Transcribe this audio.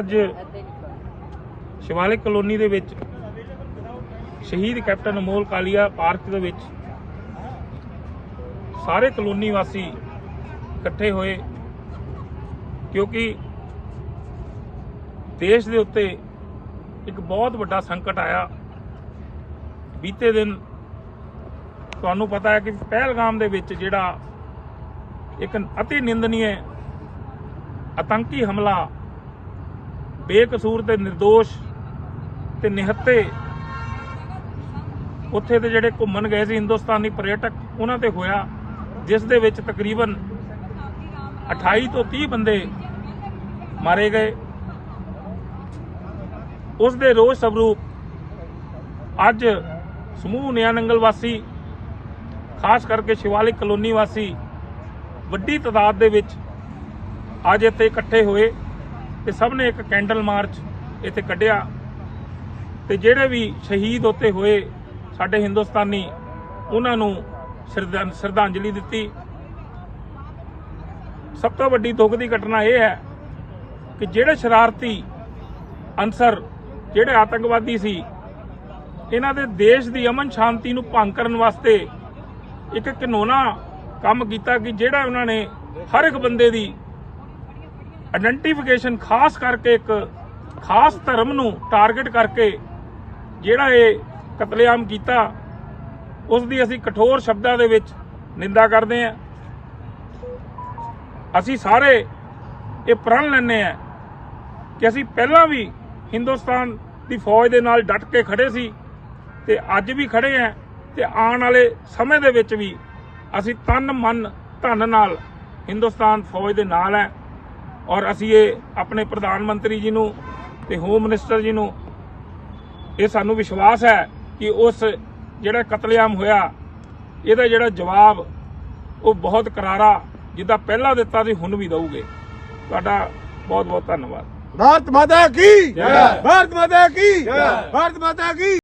ਅੱਜ ਸ਼ਿਵਾਲਿਕ ਕਲੋਨੀ ਦੇ ਵਿੱਚ ਸ਼ਹੀਦ ਕੈਪਟਨ ਅਮੋਲ ਕਾਲੀਆ ਪਾਰਕ ਦੇ ਵਿੱਚ ਸਾਰੇ ਕਲੋਨੀ ਵਾਸੀ ਇਕੱਠੇ ਹੋਏ ਕਿਉਂਕਿ ਦੇਸ਼ ਦੇ ਉੱਤੇ ਇੱਕ ਬਹੁਤ ਵੱਡਾ ਸੰਕਟ ਆਇਆ। ਬੀਤੇ ਦਿਨ ਤੁਹਾਨੂੰ ਪਤਾ ਹੈ ਕਿ ਪਹਿਲਗਾਮ ਦੇ ਵਿੱਚ ਜਿਹੜਾ ਇੱਕ ਅਤੀ ਨਿੰਦਨੀय ਆਤੰਕੀ ਹਮਲਾ ਬੇਕਸੂਰ ਤੇ નિર્ਦੋਸ਼ ਤੇ ਨਿਹੱਤੇ ਉੱਥੇ ਦੇ ਜਿਹੜੇ ਘੁੰਮਣ ਗਏ ਸੀ ਹਿੰਦੁਸਤਾਨੀ ਪਰਯਟਕ, ਉਹਨਾਂ ਤੇ ਹੋਇਆ, ਜਿਸ ਦੇ ਵਿੱਚ ਤਕਰੀਬਨ 28 ਤੋਂ 30 ਬੰਦੇ ਮਾਰੇ ਗਏ। ਉਸ ਦੇ ਰੋਸ ਸਵਰੂਪ ਅੱਜ ਸਮੂਹ ਨਿਆਨੰਗਲ ਵਾਸੀ, ਖਾਸ ਕਰਕੇ ਸ਼ਿਵਾਲਿਕ ਕਲੋਨੀ ਵਾਸੀ, ਵੱਡੀ ਤਾਦਾਦ ਦੇ ਵਿੱਚ ਅੱਜ ਇੱਥੇ ਇਕੱਠੇ ਹੋਏ। ਤੇ ਸਭ ਨੇ ਇੱਕ ਕੈਂਡਲ ਮਾਰਚ ਇੱਥੇ ਕੱਢਿਆ। ਤੇ ਜਿਹੜੇ ਵੀ ਸ਼ਹੀਦ ਉੱਤੇ ਹੋਏ ਸਾਡੇ ਹਿੰਦੁਸਤਾਨੀ, ਉਹਨਾਂ ਨੂੰ ਸ਼ਰਧਾ- ਸ਼ਰਧਾਂਜਲੀ ਦਿੱਤੀ। ਸਭ ਤੋਂ ਵੱਡੀ ਦੁੱਖ ਦੀ ਘਟਨਾ ਇਹ ਹੈ ਕਿ ਜਿਹੜੇ ਸ਼ਰਾਰਤੀ ਅਨਸਰ, ਜਿਹੜੇ ਆਤੰਕਵਾਦੀ ਸੀ, ਇਹਨਾਂ ਦੇ ਦੇਸ਼ ਦੀ ਅਮਨ ਸ਼ਾਂਤੀ ਨੂੰ ਭੰਗ ਕਰਨ ਵਾਸਤੇ ਇੱਕ ਘਿਨੌਨਾ ਕੰਮ ਕੀਤਾ ਕਿ ਜਿਹੜਾ ਉਹਨਾਂ ਨੇ ਹਰ ਇੱਕ ਬੰਦੇ ਦੀ ਆਇਡੈਂਟੀਫਿਕੇਸ਼ਨ ਖਾਸ ਕਰਕੇ ਇੱਕ ਖਾਸ ਧਰਮ ਨੂੰ ਟਾਰਗੇਟ ਕਰਕੇ ਜਿਹੜਾ ਇਹ ਕਤਲੇਆਮ ਕੀਤਾ ਉਸ ਦੀ ਅਸੀਂ ਕਠੋਰ ਸ਼ਬਦਾਂ ਦੇ ਵਿੱਚ ਨਿੰਦਾ ਕਰਦੇ ਹਾਂ। ਅਸੀਂ ਸਾਰੇ ਇਹ ਪ੍ਰਣ ਲੈਂਦੇ ਹਾਂ ਕਿ ਅਸੀਂ ਪਹਿਲਾਂ ਵੀ ਹਿੰਦੁਸਤਾਨ ਦੀ ਫੌਜ ਦੇ ਨਾਲ ਡਟ ਕੇ ਖੜੇ ਸੀ ਤੇ ਅੱਜ ਵੀ ਖੜੇ ਹਾਂ ਤੇ ਆਉਣ ਵਾਲੇ ਸਮੇਂ ਦੇ ਵਿੱਚ ਵੀ ਅਸੀਂ ਤਨ ਮਨ ਧਨ ਨਾਲ ਹਿੰਦੁਸਤਾਨ ਫੌਜ ਦੇ ਨਾਲ ਹੈ। ਔਰ ਅਸੀਂ ਇਹ ਆਪਣੇ ਪ੍ਰਧਾਨ ਮੰਤਰੀ ਜੀ ਨੂੰ ਤੇ ਹੋਮ ਮਿਨਿਸਟਰ ਜੀ ਨੂੰ ਇਹ ਸਾਨੂੰ ਵਿਸ਼ਵਾਸ ਹੈ ਕਿ ਉਸ ਜਿਹੜਾ ਕਤਲੇਆਮ ਹੋਇਆ ਇਹਦਾ ਜਿਹੜਾ ਜਵਾਬ ਉਹ ਬਹੁਤ ਕਰਾਰਾ ਜਿੱਦਾਂ ਪਹਿਲਾਂ ਦਿੱਤਾ ਸੀ ਹੁਣ ਵੀ ਦਊਗੇ। ਤੁਹਾਡਾ ਬਹੁਤ ਬਹੁਤ ਧੰਨਵਾਦ। ਭਾਰਤ ਮਾਤਾ ਕੀ? ਜੈ ਭਾਰਤ ਮਾਤਾ ਕੀ? ਜੈ ਭਾਰਤ ਮਾਤਾ ਕੀ?